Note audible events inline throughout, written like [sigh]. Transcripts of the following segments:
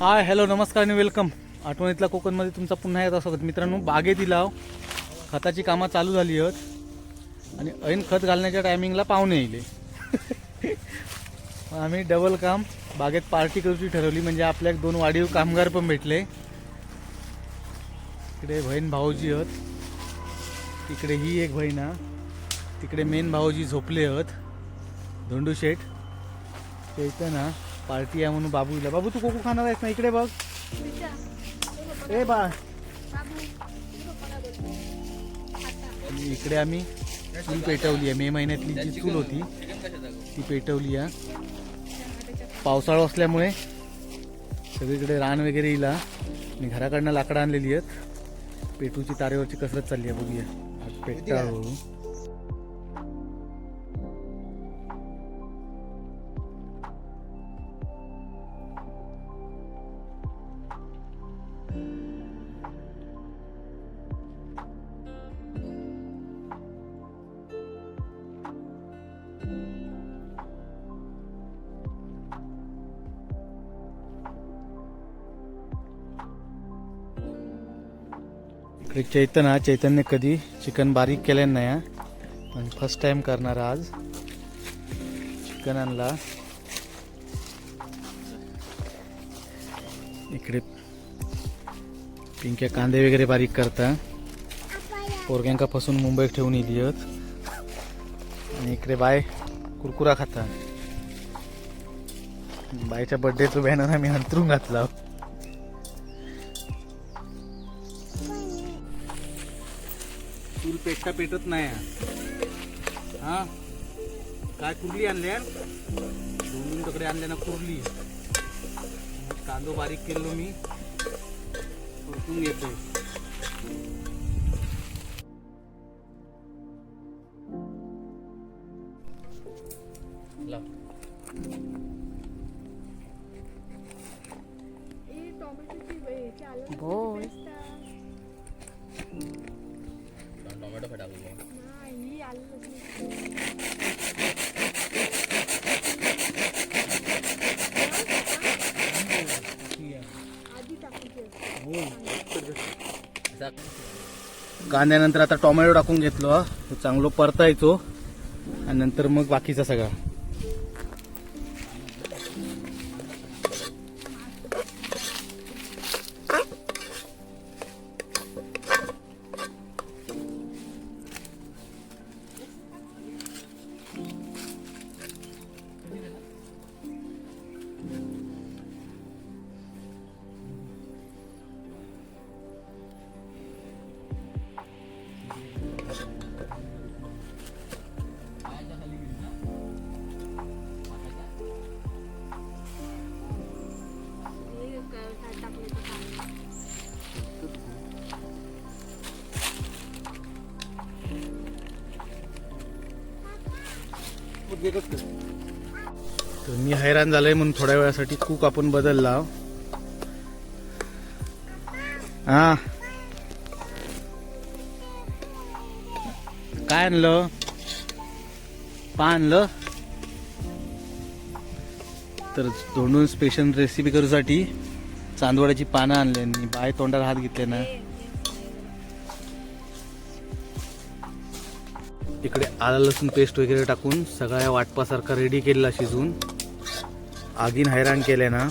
Hi hello नमस्कार आणि welcome आठवणीतला कोकणमध्ये तुमचा पुन्हा येत स्वागत. मित्रांनो बागेतील लाव खताची कामं चालू झाली आहेत. आणि ऐन खत घालण्याच्या टायमिंगला पाहुणे येईल. [laughs] आम्ही डबल काम बागेत पार्टी करूची ठरवली म्हणजे आपल्या एक दोन वाढीव कामगार पण भेटले. इकडे बहीण भाऊजी आहेत. तिकडे ही एक बहीण हा तिकडे मेन भाऊजी झोपले आहेत. धोंडू शेठ. ते ना पार्टी आहे म्हणून बाबू इला. बाबू तू कोको खाणार आहेस ना? इकडे बघ. ए बा. इकडे आम्ही चूल पेटवली आहे. मे महिन्यातली जी चूल होती ती पेटवली आहे. पावसाळा असल्यामुळे सगळीकडे रान वगैरे इला. आणि घराकडनं लाकडं आणलेली आहेत. पेटूची तारेवरची कसरत चालली आहे. बघूया. पेटता हळूहळू इकडे चैतन हा चैतन्य कधी चिकन बारीक केलं नाही हा. पण फर्स्ट टाइम करणार आज. चिकन आणला इकडे पिंक्या कांदे वगैरे बारीक करता. पोरग्यांका फसून मुंबईत ठेवून येली आहेत आणि इकडे बाय कुरकुरा खाता. बायच्या बर्थडेचं बॅनर आम्ही अंतरून घातला. चूल पेटत नाही? हा. हा काय कुर्ली आणल्या दोन तकडे आणल्या ना कुर्ली. कांदो बारीक केलो मी. परतून घेतोय. टोमॅटो फटाकून कांद्यानंतर आता टोमॅटो टाकून घेतलो चांगलो परतायचो आणि नंतर मग बाकीचा सगळा. तर मी हैराण झालोय म्हणून थोड्या वेळासाठी कूक आपण बदलला. हा. काय आणलं? पा आणलं? तर दोन स्पेशल रेसिपी करूसाठी चांदवड्याची पानं आणले आणि बाय तोंडाला हात घेतले ना. इकडे आलं लसूण पेस्ट वगैरे टाकून सगळ्या वाटपासारखा रेडी केलेला शिजवून. आगीन हैराण केलं ना.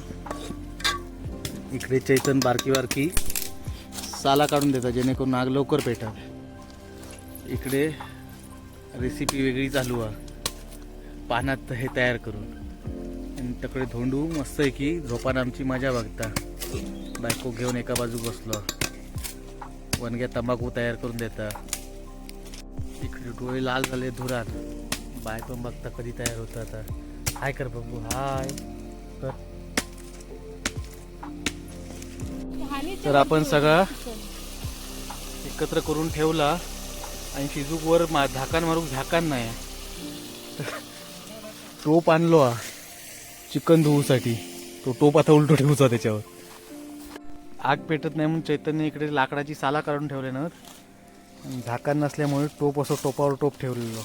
इकडे चैतन बारकी बारकी साला काढून देतात जेणेकरून आग लवकर पेटत इकडे रेसिपी वेगळी चालू आहे. पानात हे तयार करून. आणि तकडे धोंडू मस्त आहे की झोपान आमची मजा बघता. बायको घेऊन एका बाजू बसलो. वनग्या तंबाखू तयार करून देता इकडे डोळे लाल झाले धुरात. बाय पण बघता कधी तयार होतं आता. हाय कर बघू हाय. कर. तर आपण सगळं एकत्र करून ठेवला आणि शिजूक वर मा झाकान मारूक झाकान नाही. टोप आणलो हा. चिकन धुवूसाठी तो टोप आता उलटो ठेवूचा त्याच्यावर. आग पेटत नाही म्हणून चैतन्य इकडे लाकडाची साला काढून ठेवले ना. झाकण नसल्यामुळे टोप असं टोपावर टोप ठेवलेलो.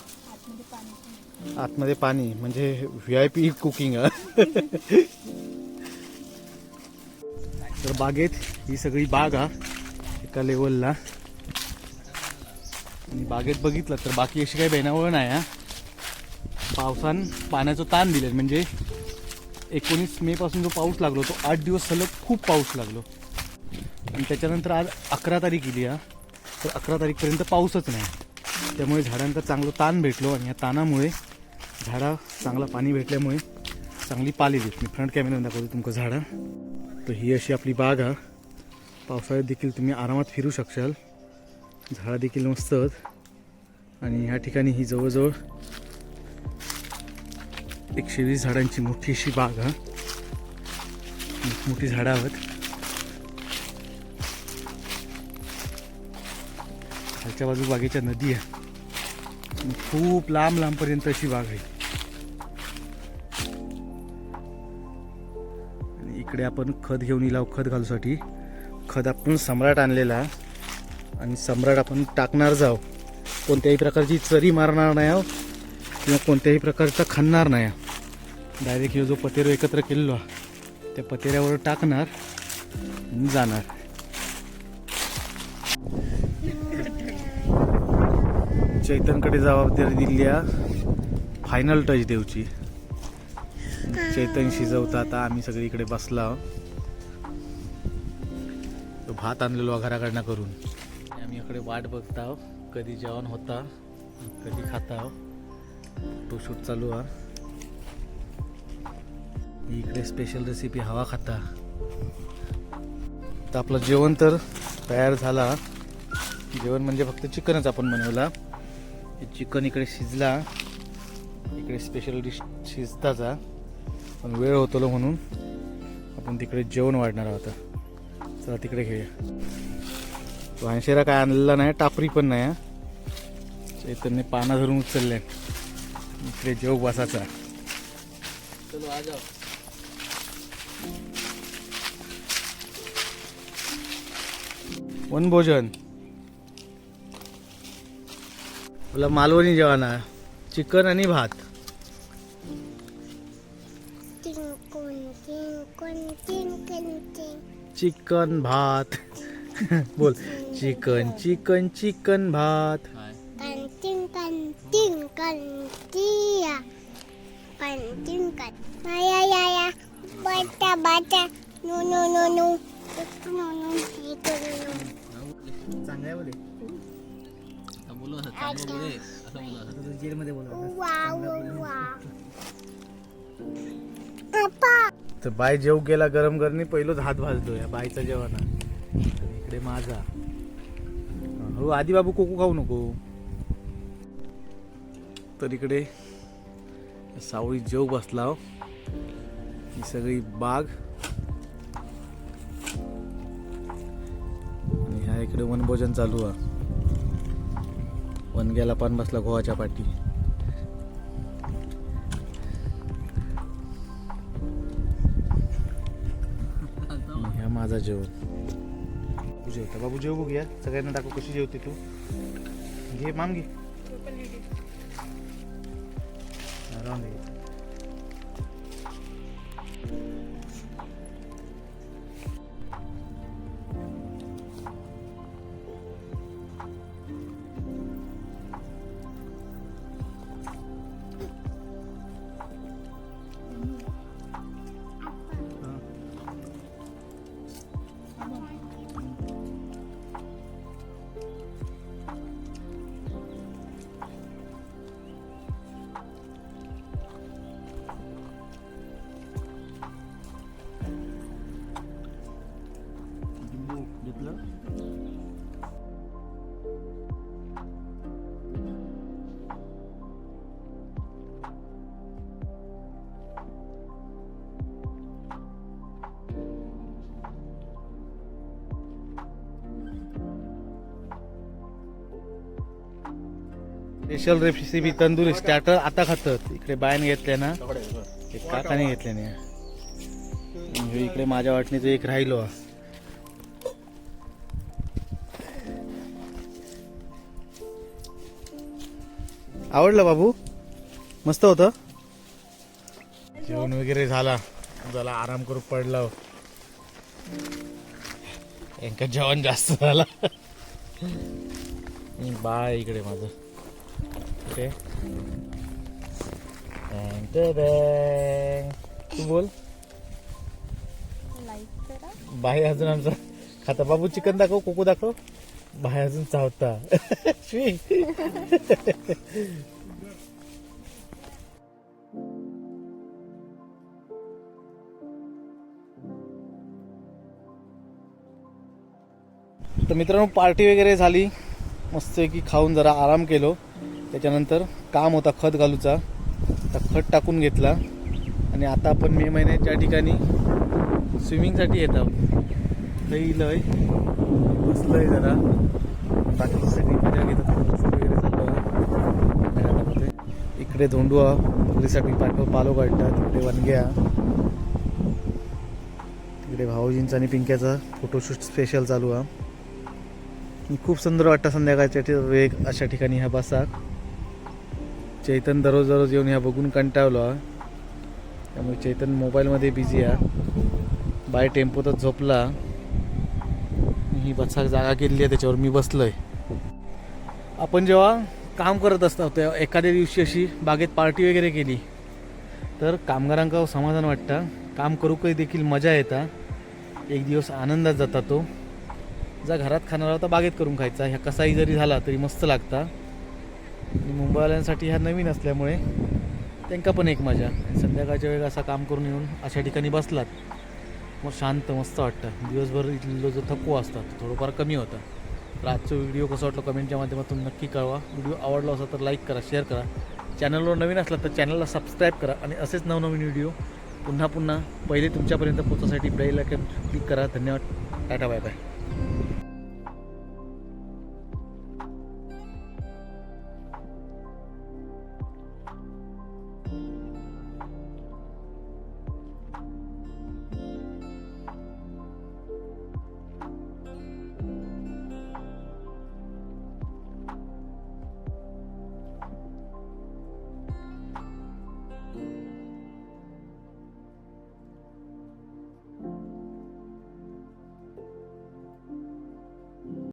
आतमध्ये पाणी. म्हणजे व्ही आय पी कुकिंग तर बागेत ही सगळी बाग हा एका लेवलला आणि बागेत बघितलं तर बाकी अशी काही बेनावळ नाही हा. पावसान पाण्याचं ताण दिले म्हणजे एकोणीस मे पासून जो पाऊस लागलो तो आठ दिवस सलग खूप पाऊस लागलो. आणि त्याच्यानंतर आज अकरा तारीख गेली हा. तर अकरा तारीखपर्यंत पाऊसच नाही. त्यामुळे झाडांचा चांगलं ताण भेटलो आणि या ताणामुळे झाडा चांगला पाणी भेटल्यामुळे चांगली पाली देत मी फ्रंट कॅमेरा दाखवतो तुमचं झाडं. तर ही अशी आपली बाग हा. पावसाळ्यात देखील तुम्ही आरामात फिरू शकशाल. झाडं देखील मस्त आणि ह्या ठिकाणी ही जवळजवळ एकशे वीस झाडांची मोठी अशी बाग हा. मोठी झाडं आहेत. मागच्या बाजू बागेच्या नदी आहे. खूप लांब लांबपर्यंत अशी बाग आहे. आणि इकडे आपण खत घेऊन येईल खत घालूसाठी खत आपण सम्राट आणलेला. आणि सम्राट आपण टाकणार जाव कोणत्याही प्रकारची चरी मारणार नाही आहो किंवा कोणत्याही प्रकारचा खाणार नाही डायरेक्ट हे जो पतेरो एकत्र केलेलो त्या पतेऱ्यावर टाकणार आणि जाणार. चैतनकडे जबाबदारी दिली आहे फायनल टच देऊची. चैतन शिजवता आता आम्ही सगळी इकडे बसला. तो भात आणलेलो घराकडनं करून. आम्ही इकडे वाट बघता. आहोत. कधी जेवण होता कधी खाता. तो शूट चालू आहे इकडे स्पेशल रेसिपी हवा खाता. तर आपलं जेवण तर तयार झाला. जेवण म्हणजे फक्त चिकनच आपण बनवला. चिकन इकडे शिजला. इकडे स्पेशल डिश शिजताचा. पण वेळ होतो म्हणून आपण तिकडे जेवण वाढणार आहोत चला तिकडे घेऊया. वांशेरा काय आणलेला नाही टापरी पण नाही. चैतन्य पाना धरून उचलले. इकडे जेव बसाचा. चलो आ मला मालवणी जेवण आहे. चिकन आणि भात. चिकन भात. [laughs] बोल. चिकन चिकन चिकन भात. चांगल्या बोले असं चांगलं बोले असं बोलू असं जेलमध्ये? तर बाय जेव गेला गरम करणे पहिलोच हात भाजतो या बायचा जेवण इकडे माझा. हो आधी बाबू कोको खाऊ नको. तर इकडे सावळी जेव बसला हो. ही सगळी बाग. आणि ह्या इकडे वनभोजन चालू आहे. वनग्याला पान बसला गोवाच्या पाठी. ह्या माझा जेवण. बाबू जेवता? बाबू जेव बघूया सगळ्यांना टाकू कशी जेवते तू. घे माम घे. हा, राहून स्पेशल रेसिपी तंदुरी स्टार्टर आता खातात इकडे बायन घेतल्या ना. एक काकाने घेतले ना. इकडे माझ्या वाटणीचं एक राहिलो. आवडलं बाबू? मस्त होतं? जेवण वगैरे झाला. झाला आराम करू पडला हो. यांका जेवण जास्त झाला. बाय बाळ इकडे माझं. ओके. तू बोल. बाहेर अजून आमचा खाता. बाबू चिकन दाखव कोको दाखव. बाहेर अजून चावता. [laughs] तर मित्रांनो पार्टी वगैरे झाली. मस्त की खाऊन जरा आराम केलो. त्याच्यानंतर काम होता खत घालूचा. तर खत टाकून घेतला. आणि आता आपण मे महिन्यात ज्या ठिकाणी स्विमिंगसाठी येत आहोत लई लय बसलंय जरा. बाकी सगळी मजा घेत वगैरे चाललं इकडे धोंडुआ बकरीसाठी पाठव पालो काढतात तिकडे वनग्या. तिकडे भाऊजींचा आणि पिंक्याचा फोटोशूट स्पेशल चालू आहे. खूप सुंदर वाटतं संध्याकाळच्या वेग अशा ठिकाणी ह्या बसात चैतन दररोज दररोज येऊन ह्या बघून कंटाळलो त्यामुळे चैतन मोबाईलमध्ये बिझी आहे. बाय टेम्पोतच झोपला. ही बसा जागा केलेली आहे त्याच्यावर मी बसलोय. आपण जेव्हा काम करत असतो तेव्हा एखाद्या दिवशी अशी बागेत पार्टी वगैरे केली तर कामगारांका समाधान वाटतं. काम करू काही देखील मजा येता. एक दिवस आनंदात जाता तो. जा घरात खाणारा होता बागेत करून खायचा. ह्या कसाही जरी झाला तरी मस्त लागता. आणि मुंबईवाल्यांसाठी ह्या नवीन असल्यामुळे त्यांका पण एक मजा. संध्याकाळच्या वेळेला असा काम करून येऊन अशा ठिकाणी बसलात. मग शांत मस्त वाटतं. दिवसभर इथलं जो थकवा असतात थोडंफार कमी होता. तर आजचा व्हिडिओ कसा वाटला कमेंटच्या माध्यमातून नक्की कळवा. व्हिडिओ आवडला असा तर लाईक करा शेअर करा. चॅनलवर नवीन असला तर चॅनलला सबस्क्राईब करा आणि असेच नवनवीन व्हिडिओ पुन्हा पुन्हा पहिले तुमच्यापर्यंत पोहोचण्यासाठी बेल आयकन क्लिक करा. धन्यवाद. Tata bye bye.